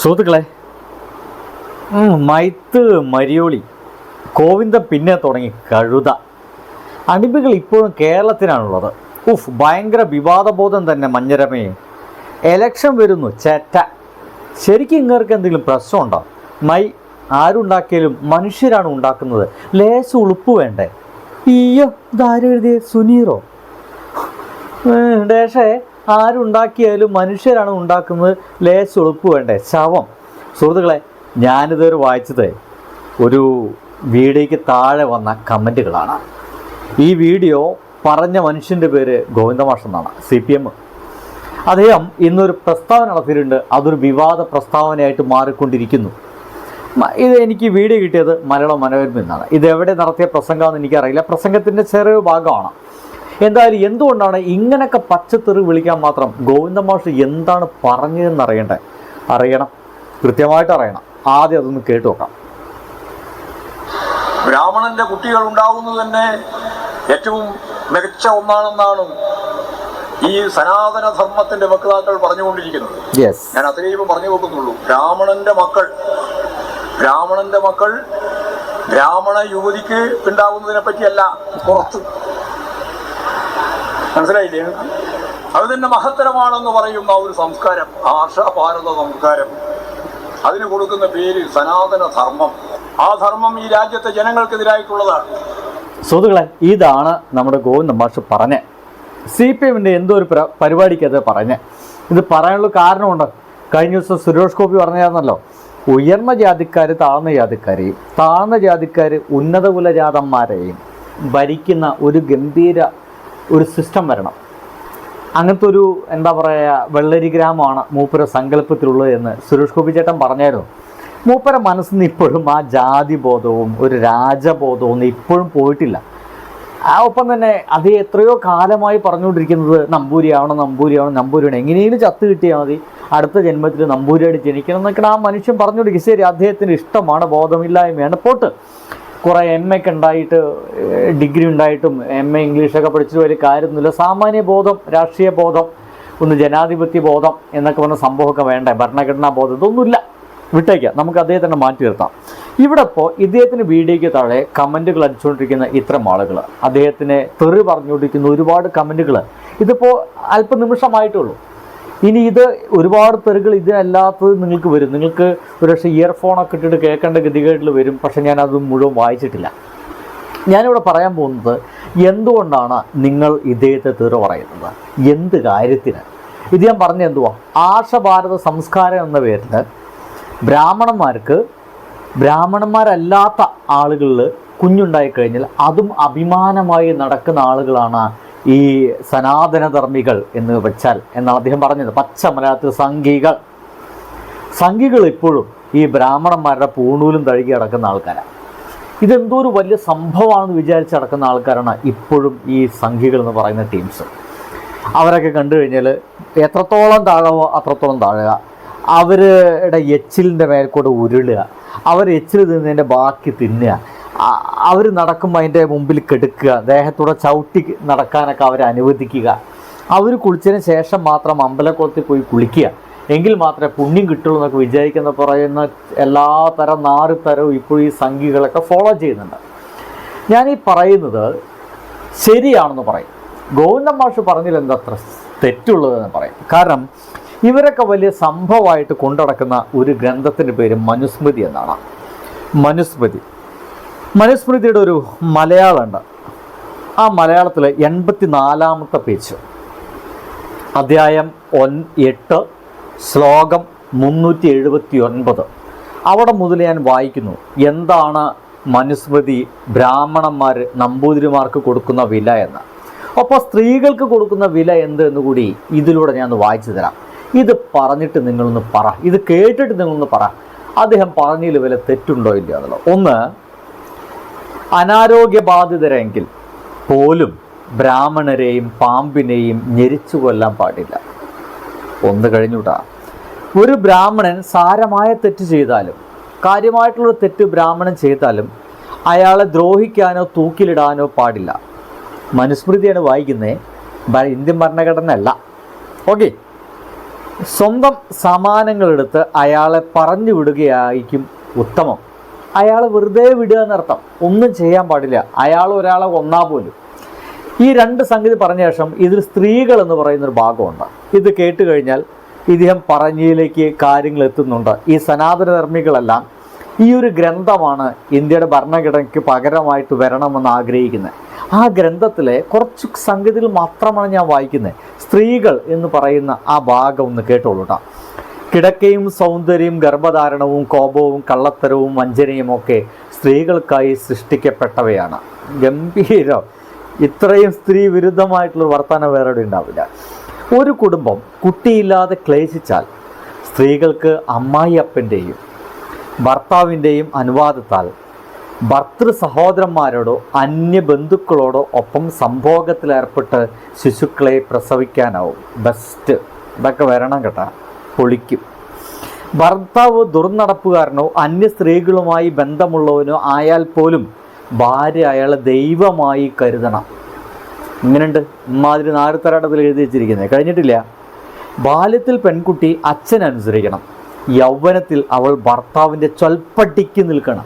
സുഹൃത്തുക്കളെ മൈത്ത് മരിയോളി കോവിന്ദം പിന്നെ തുടങ്ങി കഴുത. അടിമകൾ ഇപ്പോഴും കേരളത്തിനാണുള്ളത്. ഉഫ് ഭയങ്കര വിവാദബോധം തന്നെ മഞ്ഞരമേ. എലക്ഷൻ വരുന്നു ചേറ്റ ശരിക്കും ഇങ്ങർക്ക് എന്തെങ്കിലും പ്രശ്നമുണ്ടോ? മൈ ആരുണ്ടാക്കിയാലും മനുഷ്യരാണ് ഉണ്ടാക്കുന്നത്. ലേശ ഉളുപ്പ് വേണ്ടേ? ഈയോ ഇതാരും എഴുതിയ? സുനീറോ? ഡേഷേ ആരുണ്ടാക്കിയാലും മനുഷ്യരാണ് ഉണ്ടാക്കുന്നത്. ലേശ ഉളുപ്പ് വേണ്ടേ? ശവം. സുഹൃത്തുക്കളെ ഞാനിതൊരു വായിച്ചത്. ഒരു വീഡിയോയ്ക്ക് താഴെ വന്ന കമന്റുകളാണ് ഈ വീഡിയോ പറഞ്ഞ മനുഷ്യന്റെ പേര് ഗോവിന്ദമാഷ് എന്നാണ് സി പി എം. അദ്ദേഹം ഇന്നൊരു പ്രസ്താവന നടത്തിയിട്ടുണ്ട്. അതൊരു വിവാദ പ്രസ്താവനയായിട്ട് മാറിക്കൊണ്ടിരിക്കുന്നു. ഇത് എനിക്ക് വീഡിയോ കിട്ടിയത് മലയാള മനോരമ എന്നാണ് ഇത് എവിടെ നടത്തിയ പ്രസംഗമാണെന്ന് എനിക്കറിയില്ല. പ്രസംഗത്തിന്റെ ചെറിയ ഭാഗമാണ്. എന്തായാലും എന്തുകൊണ്ടാണ് ഇങ്ങനെയൊക്കെ പച്ചത്തെറി വിളിക്കാൻ മാത്രം ഗോവിന്ദ മാഷ് എന്താണ് പറഞ്ഞതെന്ന് അറിയണ്ടേ അറിയണം. കൃത്യമായിട്ട് അറിയണം. ആദ്യം അതൊന്ന് കേട്ടു നോക്കാം. ബ്രാഹ്മണന്റെ കുട്ടികൾ ഉണ്ടാവുന്നത് തന്നെ ഏറ്റവും മികച്ച ഒന്നാണെന്നാണ് ഈ സനാതന ധർമ്മത്തിന്റെ വക്താക്കൾ പറഞ്ഞുകൊണ്ടിരിക്കുന്നത്. ഞാൻ അത്രയും പറഞ്ഞു കൊടുക്കുന്നുള്ളൂ ബ്രാഹ്മണന്റെ മക്കൾ ബ്രാഹ്മണന്റെ മക്കൾ ബ്രാഹ്മണ യുവതിക്ക് ഉണ്ടാകുന്നതിനെ പറ്റിയല്ല പുറത്ത് മനസ്സിലായില്ലേ? അത് തന്നെ മഹത്തരമാണെന്ന് പറയുന്ന ഒരു സംസ്കാരം ആർഷഭാരത സംസ്കാരം. അതിന് കൊടുക്കുന്ന പേര് സനാതന ധർമ്മം. ആ ധർമ്മം ഈ രാജ്യത്തെ ജനങ്ങൾക്കെതിരായിട്ടുള്ളതാണ്. സുഹൃത്തുക്കളെ ഇതാണ് നമ്മുടെ ഗോവിന്ദ മാഷ് പറഞ്ഞ. സി പി എമ്മിന്റെ എന്തോ ഒരു പരിപാടിക്കത് പറഞ്ഞ്. ഇത് പറയാനുള്ള കാരണമുണ്ട്. കഴിഞ്ഞ ദിവസം സുരേഷ് ഗോപി പറഞ്ഞായിരുന്നല്ലോ ഉയർന്ന ജാതിക്കാർ താഴ്ന്ന ജാതിക്കാരെയും താഴ്ന്ന ജാതിക്കാർ ഉന്നത കുലജാതന്മാരെയും ഭരിക്കുന്ന ഒരു ഗംഭീര ഒരു സിസ്റ്റം വരണം. അങ്ങനത്തെ ഒരു എന്താ പറയുക വെള്ളരി ഗ്രാമമാണ് മൂപ്പര സങ്കല്പത്തിലുള്ളത് എന്ന് സുരേഷ് ഗോപി ചേട്ടൻ പറഞ്ഞായിരുന്നു. മൂപ്പര മനസ്സിൽ നിന്ന് ഇപ്പോഴും ആ ജാതി ബോധവും ഒരു രാജബോധവും ഇപ്പോഴും പോയിട്ടില്ല. ആ ഒപ്പം തന്നെ അത് എത്രയോ കാലമായി പറഞ്ഞുകൊണ്ടിരിക്കുന്നത് നമ്പൂരിയാവണം നമ്പൂരിയാവണം നമ്പൂരിയാണ് എങ്ങനെയെങ്കിലും ചത്ത് കിട്ടിയാൽ മതി. അടുത്ത ജന്മത്തിൽ നമ്പൂരിയായിട്ട് ജനിക്കണം എന്നൊക്കെ ആ മനുഷ്യൻ പറഞ്ഞുകൊണ്ടിരിക്കും ശരി അദ്ദേഹത്തിന് ഇഷ്ടമാണ് ബോധമില്ലായ്മയാണ്. പോട്ട്. കുറേ എം എക്ക് ഉണ്ടായിട്ട് ഡിഗ്രി ഉണ്ടായിട്ടും എം എ ഇംഗ്ലീഷൊക്കെ പഠിച്ചിട്ട് വലിയ കാര്യമൊന്നുമില്ല. സാമാന്യ ബോധം രാഷ്ട്രീയ ബോധം ഒന്ന് ജനാധിപത്യ ബോധം എന്നൊക്കെ പറഞ്ഞ സംഭവമൊക്കെ വേണ്ടേ? ഭരണഘടനാ ബോധം ഇതൊന്നുമില്ല. വിട്ടേക്കാം. നമുക്ക് അദ്ദേഹത്തിനെ മാറ്റി നിർത്താം. ഇവിടെ ഇപ്പോൾ ഇദ്ദേഹത്തിന് വീഡിയോയ്ക്ക് താഴെ കമന്റുകൾ അടിച്ചുകൊണ്ടിരിക്കുന്ന ഇത്തരം ആളുകൾ അദ്ദേഹത്തിനെ തെറി പറഞ്ഞുകൊണ്ടിരിക്കുന്ന ഒരുപാട് കമന്റുകൾ ഇതിപ്പോൾ അല്പനിമിഷമായിട്ടുള്ളൂ ഇനി ഇത് ഒരുപാട് തെറുകൾ ഇതിനല്ലാത്തത് നിങ്ങൾക്ക് വരും. നിങ്ങൾക്ക് ഒരു പക്ഷേ ഇയർഫോണൊക്കെ ഇട്ടിട്ട് കേൾക്കേണ്ട ഗതികേട്ടിൽ വരും. പക്ഷേ ഞാനത് മുഴുവൻ വായിച്ചിട്ടില്ല. ഞാനിവിടെ പറയാൻ പോകുന്നത് എന്തുകൊണ്ടാണ് നിങ്ങൾ ഇദ്ദേഹത്തെ തെറി പറയുന്നത്? എന്ത് കാര്യത്തിന്? ഇത് ഞാൻ പറഞ്ഞ എന്തുവാ? ആർഷഭാരത സംസ്കാരം എന്ന പേരിൽ ബ്രാഹ്മണന്മാർക്ക് ബ്രാഹ്മണന്മാരല്ലാത്ത ആളുകളിൽ കുഞ്ഞുണ്ടായി കഴിഞ്ഞാൽ അതും അഭിമാനമായി നടക്കുന്ന ആളുകളാണ് ഈ സനാതനധർമ്മികൾ എന്ന് വെച്ചാൽ എന്നാണ് അദ്ദേഹം പറഞ്ഞത്. പച്ച മലയാളത്തിൽ സംഘികൾ. സംഘികൾ ഇപ്പോഴും ഈ ബ്രാഹ്മണന്മാരുടെ പൂണൂലും തഴുകി അടക്കുന്ന ആൾക്കാരാണ് ഇതെന്തോ ഒരു വലിയ സംഭവമാണെന്ന് വിചാരിച്ച് നടക്കുന്ന ആൾക്കാരാണ് ഇപ്പോഴും ഈ സംഘികൾ എന്ന് പറയുന്ന ടീംസ്. അവരൊക്കെ കണ്ടു കഴിഞ്ഞാൽ എത്രത്തോളം താഴവോ അത്രത്തോളം താഴുക. അവരുടെ എച്ചിലിന്റെ മേൽക്കൂടെ ഉരുളുക. അവർ എച്ചിൽ തിന്നതിന്റെ ബാക്കി തിന്നുക. അവർ നടക്കുമ്പോൾ അതിന്റെ മുമ്പിൽ കെടുക്കുക ദേഹത്തൂടെ ചവിട്ടി നടക്കാനൊക്കെ അവരെ അനുവദിക്കുക. അവർ കുളിച്ചതിന് ശേഷം മാത്രം അമ്പലക്കുളത്തിൽ പോയി കുളിക്കുക. എങ്കിൽ മാത്രമേ പുണ്യം കിട്ടുള്ളൂ എന്നൊക്കെ വിചാരിക്കുന്ന പറയുന്ന എല്ലാ തരം നാല് തരവും ഇപ്പോൾ ഈ സംഖ്യകളൊക്കെ ഫോളോ ചെയ്യുന്നുണ്ട്. ഞാൻ ഈ പറയുന്നത് ശരിയാണെന്ന് പറയും. ഗോവിന്ദ മാഷ് പറഞ്ഞതിൽ എന്താ അത്ര തെറ്റുള്ളതെന്ന് പറയും. കാരണം ഇവരൊക്കെ വലിയ സംഭവമായിട്ട് കൊണ്ടടക്കുന്ന ഒരു ഗ്രന്ഥത്തിന്റെ പേര് മനുസ്മൃതി എന്നാണ്. മനുസ്മൃതി. മനുസ്മൃതിയുടെ ഒരു മലയാളമുണ്ട് ആ മലയാളത്തിലെ എൺപത്തി നാലാമത്തെ പേജ്. അധ്യായം ഒൻ എട്ട് ശ്ലോകം മുന്നൂറ്റി എഴുപത്തി ഒൻപത് അവിടെ മുതൽ ഞാൻ വായിക്കുന്നു എന്താണ് മനുസ്മൃതി ബ്രാഹ്മണന്മാർ നമ്പൂതിരിമാർക്ക് കൊടുക്കുന്ന വില എന്ന്. അപ്പോൾ സ്ത്രീകൾക്ക് കൊടുക്കുന്ന വില എന്ത് എന്ന് കൂടി ഇതിലൂടെ ഞാൻ വായിച്ചു തരാം. ഇത് പറഞ്ഞിട്ട് നിങ്ങളൊന്ന് പറ. ഇത് കേട്ടിട്ട് നിങ്ങളൊന്ന് പറ. അദ്ദേഹം പറഞ്ഞതിൽ വില തെറ്റുണ്ടോ ഇല്ലയോ എന്നുള്ളത്. ഒന്ന് അനാരോഗ്യബാധിതരെങ്കിൽ പോലും ബ്രാഹ്മണരെയും പാമ്പിനെയും ഞെരിച്ചു കൊല്ലാൻ പാടില്ല. ഒന്ന് കഴിഞ്ഞുടാ. ഒരു ബ്രാഹ്മണൻ സാരമായ തെറ്റ് ചെയ്താലും കാര്യമായിട്ടുള്ള തെറ്റ് ബ്രാഹ്മണൻ ചെയ്താലും അയാളെ ദ്രോഹിക്കാനോ തൂക്കിലിടാനോ പാടില്ല. മനുസ്മൃതിയാണ് വായിക്കുന്നത് ഇന്ത്യൻ ഭരണഘടന അല്ല ഓക്കെ. സ്വന്തം സമാനങ്ങളെടുത്ത് അയാളെ പറഞ്ഞു വിടുകയായിരിക്കും ഉത്തമം. അയാൾ വെറുതെ വിടുക എന്നർത്ഥം. ഒന്നും ചെയ്യാൻ പാടില്ല. അയാൾ ഒരാളെ ഒന്നാ പോലും. ഈ രണ്ട് സംഗതി പറഞ്ഞ ശേഷം ഇതിൽ സ്ത്രീകൾ എന്ന് പറയുന്നൊരു ഭാഗമുണ്ട്. ഇത് കേട്ട് കഴിഞ്ഞാൽ ഇദ്ദേഹം പറഞ്ഞയിലേക്ക് കാര്യങ്ങൾ എത്തുന്നുണ്ട്. ഈ സനാതനധർമ്മികളെല്ലാം ഈ ഒരു ഗ്രന്ഥമാണ് ഇന്ത്യയുടെ ഭരണഘടനയ്ക്ക് പകരമായിട്ട് വരണമെന്ന് ആഗ്രഹിക്കുന്നത്. ആ ഗ്രന്ഥത്തിലെ കുറച്ച് സംഗതികൾ മാത്രമാണ് ഞാൻ വായിക്കുന്നത്. സ്ത്രീകൾ എന്ന് പറയുന്ന ആ ഭാഗം ഒന്ന് കേട്ടോളൂ കേട്ടോ കിടക്കയും സൗന്ദര്യം ഗർഭധാരണവും കോപവും കള്ളത്തരവും വഞ്ചനയും ഒക്കെ സ്ത്രീകൾക്കായി സൃഷ്ടിക്കപ്പെട്ടവയാണ്. ഗംഭീരം. ഇത്രയും സ്ത്രീ വിരുദ്ധമായിട്ടുള്ള വർത്തമാനം വേറെ ഉണ്ടാവില്ല. ഒരു കുടുംബം കുട്ടിയില്ലാതെ ക്ലേശിച്ചാൽ സ്ത്രീകൾക്ക് അമ്മായിയപ്പന്റെയും ഭർത്താവിന്റെയും അനുവാദത്താൽ ഭർത്തൃ സഹോദരന്മാരോടോ അന്യ ബന്ധുക്കളോടോ ഒപ്പം സംഭോഗത്തിലേർപ്പെട്ട് ശിശുക്കളെ പ്രസവിക്കാനാവും. ബെസ്റ്റ് ഇതൊക്കെ വരണം കേട്ടാ. പൊളിക്കും. ഭർത്താവ് ദുർനടപ്പുകാരനോ അന്യ സ്ത്രീകളുമായി ബന്ധമുള്ളവനോ ആയാൽ പോലും ഭാര്യ അയാളെ ദൈവമായി കരുതണം. ഇങ്ങനെയുണ്ട് ഇമാതിരി നാരുത്തരാട്ടത്തിൽ എഴുതി വെച്ചിരിക്കുന്നത്. കഴിഞ്ഞിട്ടില്ല. ബാല്യത്തിൽ പെൺകുട്ടി അച്ഛൻ അനുസരിക്കണം. യൗവനത്തിൽ അവൾ ഭർത്താവിന്റെ ചൊൽപ്പട്ടിക്ക് നിൽക്കണം.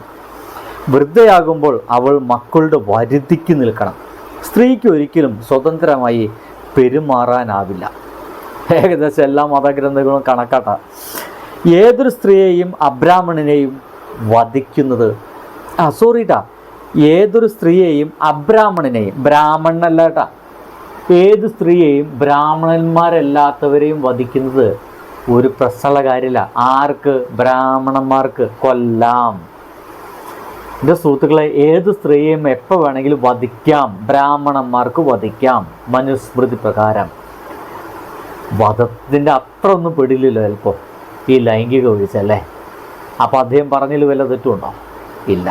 വൃദ്ധയാകുമ്പോൾ അവൾ മക്കളുടെ വരുതിക്ക് നിൽക്കണം. സ്ത്രീക്ക് ഒരിക്കലും സ്വതന്ത്രമായി പെരുമാറാനാവില്ല. ഏകദേശം എല്ലാ മതഗ്രന്ഥങ്ങളും കണക്കാട്ട ഏതൊരു സ്ത്രീയെയും അബ്രാഹ്മണനെയും വധിക്കുന്നത് ആ സോറിട്ടാ ഏതൊരു സ്ത്രീയെയും അബ്രാഹ്മണനെയും ബ്രാഹ്മണനല്ല കേട്ടാ. ഏത് സ്ത്രീയെയും ബ്രാഹ്മണന്മാരല്ലാത്തവരെയും വധിക്കുന്നത് ഒരു പ്രശ്നമുള്ള കാര്യമില്ല ആർക്ക്? ബ്രാഹ്മണന്മാർക്ക്. കൊല്ലാം. എന്റെ സുഹൃത്തുക്കളെ ഏത് സ്ത്രീയെയും എപ്പോൾ വേണമെങ്കിലും വധിക്കാം. ബ്രാഹ്മണന്മാർക്ക് വധിക്കാം. മനുസ്മൃതി പ്രകാരം. വധത്തിന്റെ അത്ര ഒന്നും പെടില്ലല്ലോ ചിലപ്പോൾ ഈ ലൈംഗിക അല്ലേ? അപ്പോൾ അദ്ദേഹം പറഞ്ഞതിൽ വല്ല തെറ്റുണ്ടോ? ഇല്ല.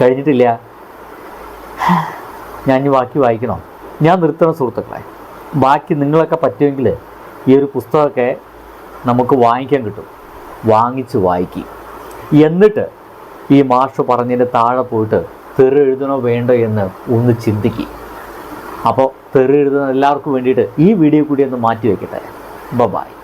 കഴിഞ്ഞിട്ടില്ല. ഞാൻ ഇനി ബാക്കി വായിക്കണോ? ഞാൻ നിർത്തണം സുഹൃത്തുക്കളെ. ബാക്കി നിങ്ങളൊക്കെ പറ്റുമെങ്കിൽ ഈ ഒരു പുസ്തകമൊക്കെ നമുക്ക് വാങ്ങിക്കാൻ കിട്ടും. വാങ്ങിച്ച് വായിക്കി. എന്നിട്ട് ഈ മാഷ് പറഞ്ഞതിന്റെ താഴെ പോയിട്ട് തെറി എഴുതണോ വേണ്ടോ എന്ന് ഒന്ന് ചിന്തിക്കുക അപ്പോൾ തെറി എഴുതുന്ന എല്ലാവർക്കും വേണ്ടിയിട്ട് ഈ വീഡിയോ കൂടി ഒന്ന് മാറ്റി വയ്ക്കട്ടെ Bye-bye.